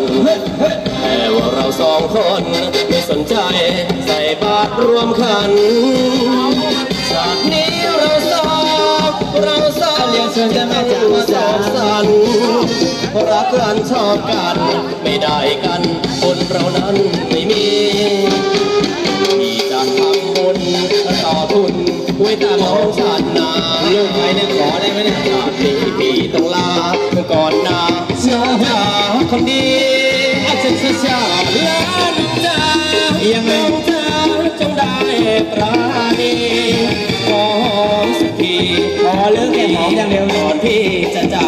นแต่ว่าเราสองคนไม่สนใจใส่บาตรรวมขันชาตินี้เราสองเราสองเรียนเชิญจ้าแม่จ๋ามาสองสันรักกันชอบกันไม่ได้กันคนเรานั้นไม่มีที่จะทำบุญต่อทุนไว้ตาน้องชาตินาลูกใครเนี่ยขอได้ไหมเนี่ยชาตินี้พี่ต้องลาก่อนนา ชื่อหาคนดีอาจจะช้าช้าล้านจ้ายังไงน้อจ้าจงได้ปราณีขอสักทีขอเลืองแค่หอมอย่างเดียวก่อนพี่จะจาก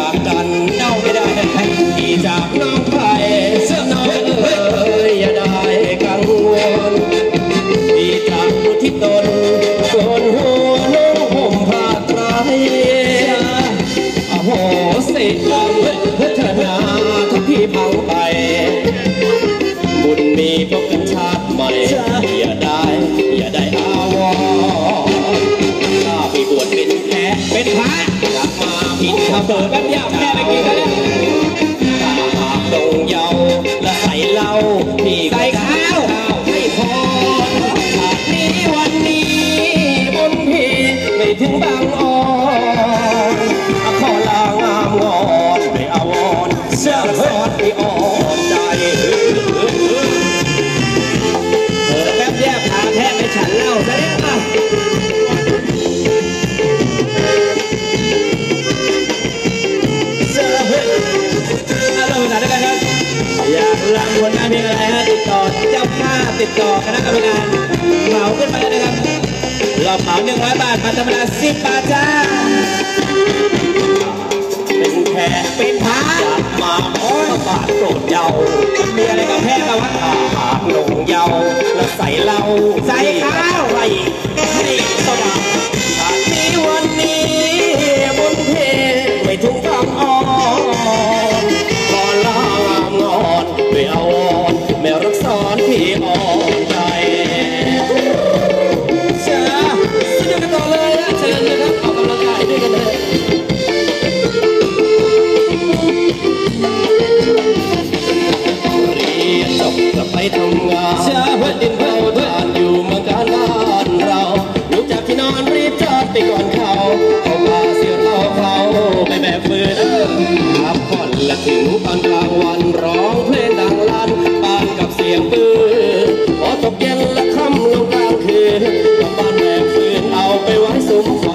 ทุกพี่พังไป บุญมีพบกันชาติใหม่ อย่าได้ อย่าได้อาวรถ้าไปบวชเป็นแพ้เป็นพระอยากมาผิดถ้าเปิดแบบเดียวแค่ไปกินแล้วเนี่ยถ้าหากตรงเยาและใส่เหล้าพี่ก็ อยากรำผลงานเพลงอะไรฮะติดต่อเจ้าภาพติดต่อคณะกรรมการเหมาขึ้นไปเลยนะครับเราเหมาหนึ่งร้อยบาทมาธรรมดาสิบบาทจ้าเป็นแขกเป็นพระอยากมาขอบาทโปรดเยาว์มันมีอะไรกับแพทย์บ้างวะถ้าหากลงเยาว์และใส่เหล้าใส่ข้าวไรให้สว่า งานเชื่อเพื่อนดินเผาทานอยู่เมืองการบ้านเราลุกจากที่นอนรีบจอดไปก่อนเขาเขาพาเสียเราเขาไปแบบฟืนพักผ่อนและถึงตอนกลางวันร้องเพลงดังลั่นปานกับเสียงปืนพอตกเย็นและค่ำลงกลางคืนกลับบ้านแบบฟืนเอาไปไว้สุมไฟ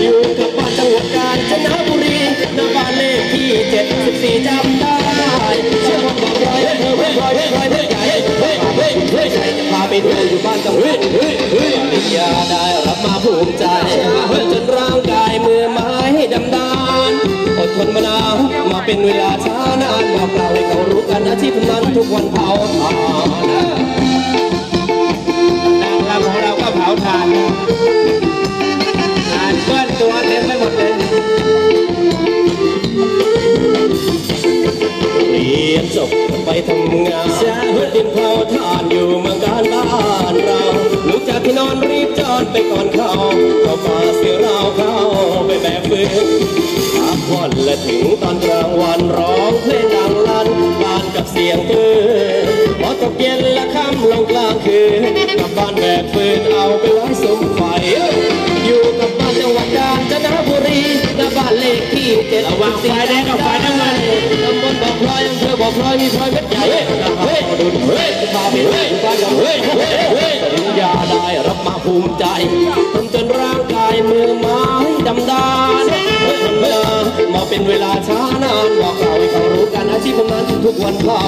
อยู่กับบ้านจังหวัดกาญจนบุรีหน้าบ้านเลขที่74จำ ไปดูอยู่บ้านจังหวัดเฮ้ยเฮ้ยปริญญาได้รับมาภูมิใจจนร่างกายมือไม้ดำดานอดทนมานานมาเป็นเวลาช้านานบอกเราให้เขารู้กันอาชีพนั้นทุกวันเผาทานนางรำของเราก็เผาถ่านถ่านเปื้อนตัวเต็มไปหมดเลยเรียนจบไปทำงานเพื่อดินเผาทานอยู่เมืองการบ้านเรา ลุกจากที่นอนรีบจอดไปก่อนเขาเข้ามาเสียเราเข้าไปแบบฟื้นพักผ่อนและถึงตอนกลางวันร้องเพลงดังลั่นบานกับเสียงปืนพอตกเย็นและค่ำลงกลางคืนกลับบ้านแบบฟื้นเอาไปไว้สมไฟอยู่กับบ้านจังหวัดกาญจนบุรีหน้าบ้านเลขที่เจ็ดระวังไฟแดงกับไฟน้ำเงินตำบลบ่อพลอยอำเภอบ่อพลอยมีพลอยเม็ดใหญ่เฮ้ยเฮ้ยดุนเฮ้ยพาไปเฮ้ยบ้านกับเฮ้ยเฮ้ยเฮ้ยปริญญา ได้รับมาภูมิใจทำจนร่างกายมือไม้ดำดานเฮ้ยคนเวลามาเป็นเวลาช้านานบอกเราให้เขารู้กันอาชีพของนั้นทุกวันเผา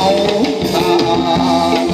ตา